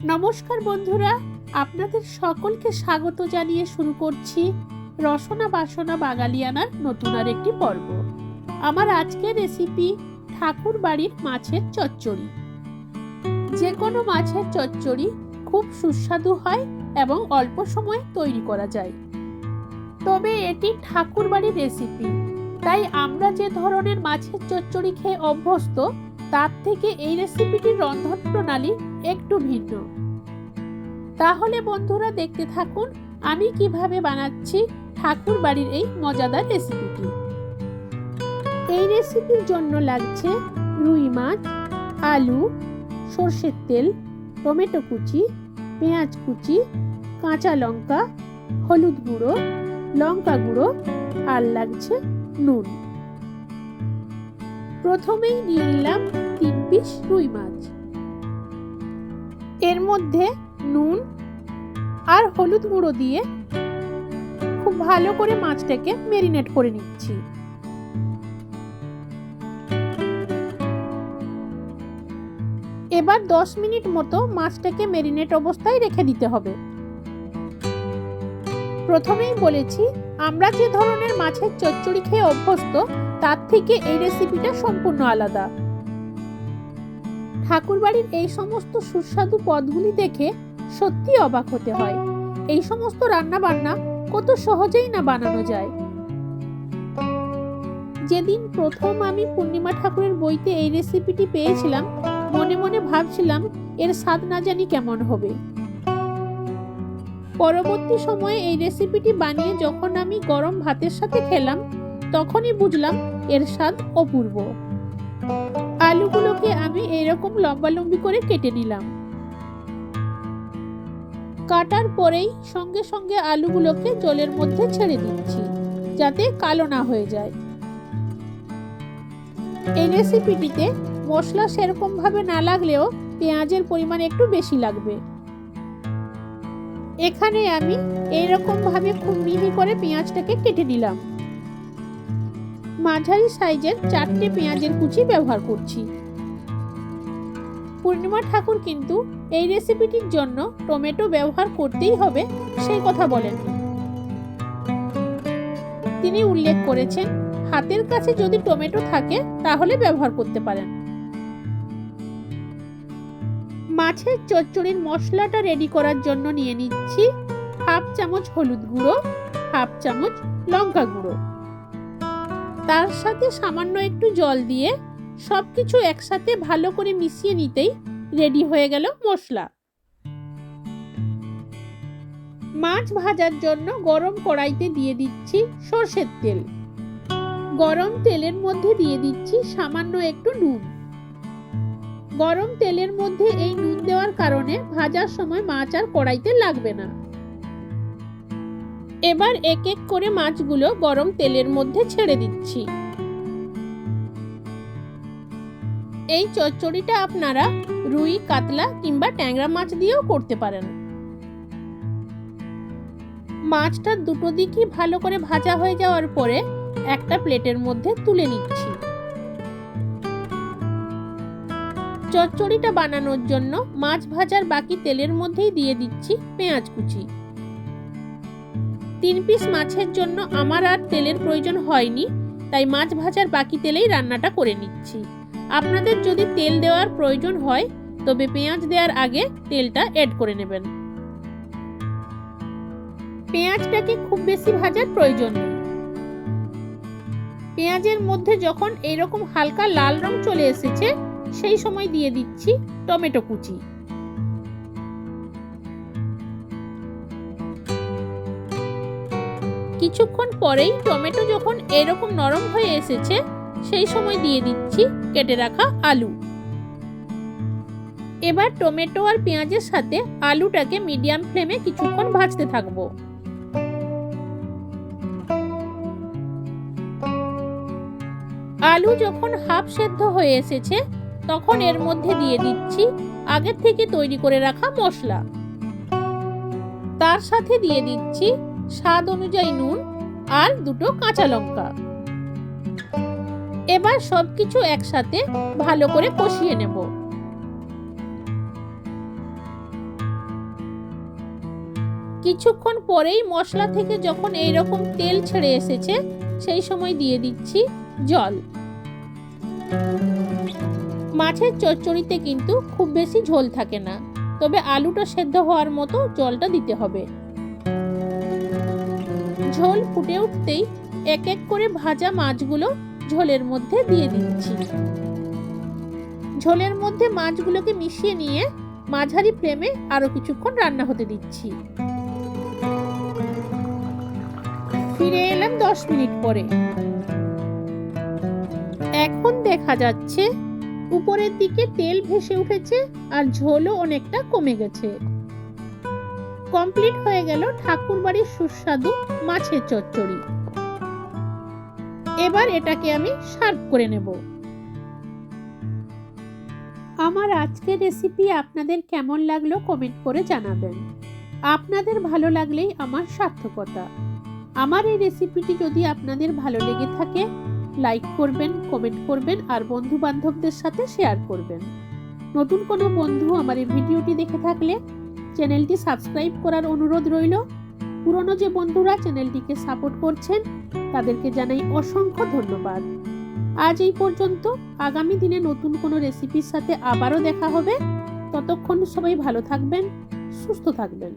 নমস্কার বন্ধুরা, আপনাদের সকলকে স্বাগত জানিয়ে শুরু করছি রসনা বাসনা বাঙালিয়ানার নতুন আর একটি পর্ব। আমার আজকের রেসিপি ঠাকুর বাড়ির মাছের চচ্চড়ি। যে কোনো মাছের চচ্চড়ি খুব সুস্বাদু হয় এবং অল্প সময়ে তৈরি করা যায়। তবে এটি ঠাকুর বাড়ির রেসিপি তাই আমরা যে ধরনের মাছের চচ্চড়ি খেয়ে অভ্যস্ত তার থেকে এই রেসিপিটির রন্ধন প্রণালী একটু ভিন্ন। তাহলে বন্ধুরা দেখতে থাকুন, আমি কীভাবে বানাচ্ছি ঠাকুর বাড়ির এই মজাদার রেসিপিটি এই রেসিপির জন্য লাগছে রুই মাছ, আলু, সর্ষের তেল, টমেটো কুচি, পেঁয়াজ কুচি, কাঁচা লঙ্কা, হলুদ গুঁড়ো, লঙ্কা গুঁড়ো, আর লাগছে নুন। প্রথমেই নিয়ে নিলাম তিন পিস রুই মাছ। এর মধ্যে নুন আর হলুদ গুঁড়ো দিয়ে খুব ভালো করে মাছটাকে মেরিনেট করে নিচ্ছি। এবার দশ মিনিট মতো মাছটাকে মেরিনেট অবস্থায় রেখে দিতে হবে। প্রথমেই বলেছি, আমরা যে ধরনের মাছের চচ্চড়ি খেয়ে অভ্যস্ত তার থেকে এই রেসিপিটা সম্পূর্ণ আলাদা। ঠাকুরবাড়ির এই সমস্ত সুস্বাদু পদগুলি দেখে সত্যি অবাক হতে হয়। এই সমস্ত রান্না বান্না কত সহজেই না বানানো যায়। যেদিন প্রথম আমি পূর্ণিমা ঠাকুরের বইতে এই রেসিপিটি পেয়েছিলাম, মনে মনে ভাবছিলাম, এর স্বাদ না জানি কেমন হবে। পরবর্তী সময়ে এই রেসিপিটি বানিয়ে যখন আমি গরম ভাতের সাথে খেলাম তখনই বুঝলাম এর স্বাদ অপূর্ব। আলুগুলোকে আমি এরকম লম্বা লম্বি করে কেটে নিলাম। কাটার পরেই সঙ্গে সঙ্গে আলুগুলোকে জলের মধ্যে ছেড়ে দিচ্ছি, যাতে কালো না হয়ে যায়। এই রেসিপিটিতে মশলা সেরকম ভাবে না লাগলেও পেঁয়াজের পরিমাণ একটু বেশি লাগবে। এখানে আমি এইরকম ভাবে খুব মিহি করে পেঁয়াজটাকে কেটে নিলাম। মাঝারি সাইজের চারটে পেঁয়াজের কুচি ব্যবহার করছি। পূর্ণিমা ঠাকুর কিন্তু এই রেসিপিটির জন্য টমেটো ব্যবহার করতেই হবে, সেই কথা বলেননি। তিনি উল্লেখ করেছেন, হাতের কাছে যদি টমেটো থাকে, তাহলে ব্যবহার করতে পারেন। মাছের চচ্চড়ির মশলাটা রেডি করার জন্য নিয়ে নিচ্ছি হাফ চামচ হলুদ গুঁড়ো, হাফ চামচ লঙ্কা গুঁড়ো। তার সাথে সামান্য একটু জল দিয়ে সব কিছু একসাথে ভালো করে মিশিয়ে নিতেই রেডি হয়ে গেল মশলা। মাছ ভাজার জন্য গরম কড়াইতে দিয়ে দিচ্ছি সর্ষের তেল। গরম তেলের মধ্যে দিয়ে দিচ্ছি সামান্য একটু নুন। গরম তেলের মধ্যে এই নুন দেওয়ার কারণে ভাজার সময় মাছ আর কড়াইতে লাগবে না। এবার এক এক করে মাছগুলো গরম তেলের মধ্যে ছেড়ে দিচ্ছি। এই চচ্চড়িটা আপনারা রুই, কাতলা কিংবা ট্যাংরা মাছ দিয়েও করতে পারেন। মাছটা দুটো দিকই ভালো করে ভাজা হয়ে যাওয়ার পরে একটা প্লেটের মধ্যে তুলে নিচ্ছি। চচ্চড়িটা বানানোর জন্য মাছ ভাজার বাকি তেলের মধ্যেই দিয়ে দিচ্ছি পেঁয়াজ কুচি। তিন পিস মাছের জন্য আমার আর তেলের প্রয়োজন হয়নি, তাই মাছ ভাজার বাকি তেলেই রান্নাটা করে নিচ্ছি। আপনাদের যদি তেল দেওয়ার প্রয়োজন হয়, তবে পেঁয়াজ দেওয়ার আগে তেলটা অ্যাড করে নেবেন। পেঁয়াজটাকে খুব বেশি ভাজার প্রয়োজন নেই। পেঁয়াজের মধ্যে যখন এরকম হালকা লাল রং চলে এসেছে, সেই সময় দিয়ে দিচ্ছি টমেটো কুচি। কিছুক্ষণ পরেই টমেটো যখন এরকম নরম হয়ে এসেছে, সেই সময় দিয়ে দিচ্ছি কেটে রাখা আলু। এবার টমেটো আর পেঁয়াজের সাথে আলুটাকে মিডিয়াম ফ্লেমে কিছুক্ষণ ভাজতে থাকব। আলু যখন হাফ সেদ্ধ হয়ে এসেছে, তখন এর মধ্যে দিয়ে দিচ্ছি আগের থেকে তৈরি করে রাখা মশলা। তার সাথে দিয়ে দিচ্ছি স্বাদ অনুযায়ী নুন আর দুটো কাঁচা লঙ্কা। এবার সবকিছু একসাথে ভালো করে কষিয়ে নেব। কিছুক্ষণ পরেই মশলা থেকে যখন এই রকম তেল ছেড়ে এসেছে, সেই সময় দিয়ে দিচ্ছি জল। মাছের চচ্চড়িতে কিন্তু খুব বেশি ঝোল থাকে না, তবে আলুটা সেদ্ধ হওয়ার মতো জলটা দিতে হবে। ঝোল ফুটে উঠতেই এক এক করে ভাজা মাছগুলো ঝোলের মধ্যে দিয়ে দিচ্ছি। ঝোলের মধ্যে মাছগুলোকে মিশিয়ে নিয়ে মাঝারি ফ্লেমে আরও কিছুক্ষণ রান্না হতে দিচ্ছি। ফিরে এলাম দশ মিনিট পরে। এখন দেখা যাচ্ছে উপরের দিকে তেল ভেসে উঠেছে আর ঝোলও অনেকটা কমে গেছে। কমপ্লিট হয়ে গেল ঠাকুরবাড়ির সুস্বাদু মাছের চচ্চড়ি। এবার এটাকে আমি সার্ভ করে নেব। আমার আজকের রেসিপি আপনাদের কেমন লাগল কমেন্ট করে জানাবেন। আপনাদের ভালো লাগলেই আমার সার্থকতা। আমার এই রেসিপিটি যদি আপনাদের ভালো লেগে থাকে, লাইক করবেন, কমেন্ট করবেন আর বন্ধু বান্ধবদের সাথে শেয়ার করবেন। নতুন কোনো বন্ধু আমার এই ভিডিওটি দেখে থাকলে চ্যানেলটি সাবস্ক্রাইব করার অনুরোধ রইল। পুরনো যে বন্ধুরা চ্যানেলটিকে সাপোর্ট করছেন, তাদেরকে জানাই অসংখ্য ধন্যবাদ। আজ এই পর্যন্ত। আগামী দিনে নতুন কোনো রেসিপির সাথে আবারও দেখা হবে। ততক্ষণ সবাই ভালো থাকবেন, সুস্থ থাকবেন।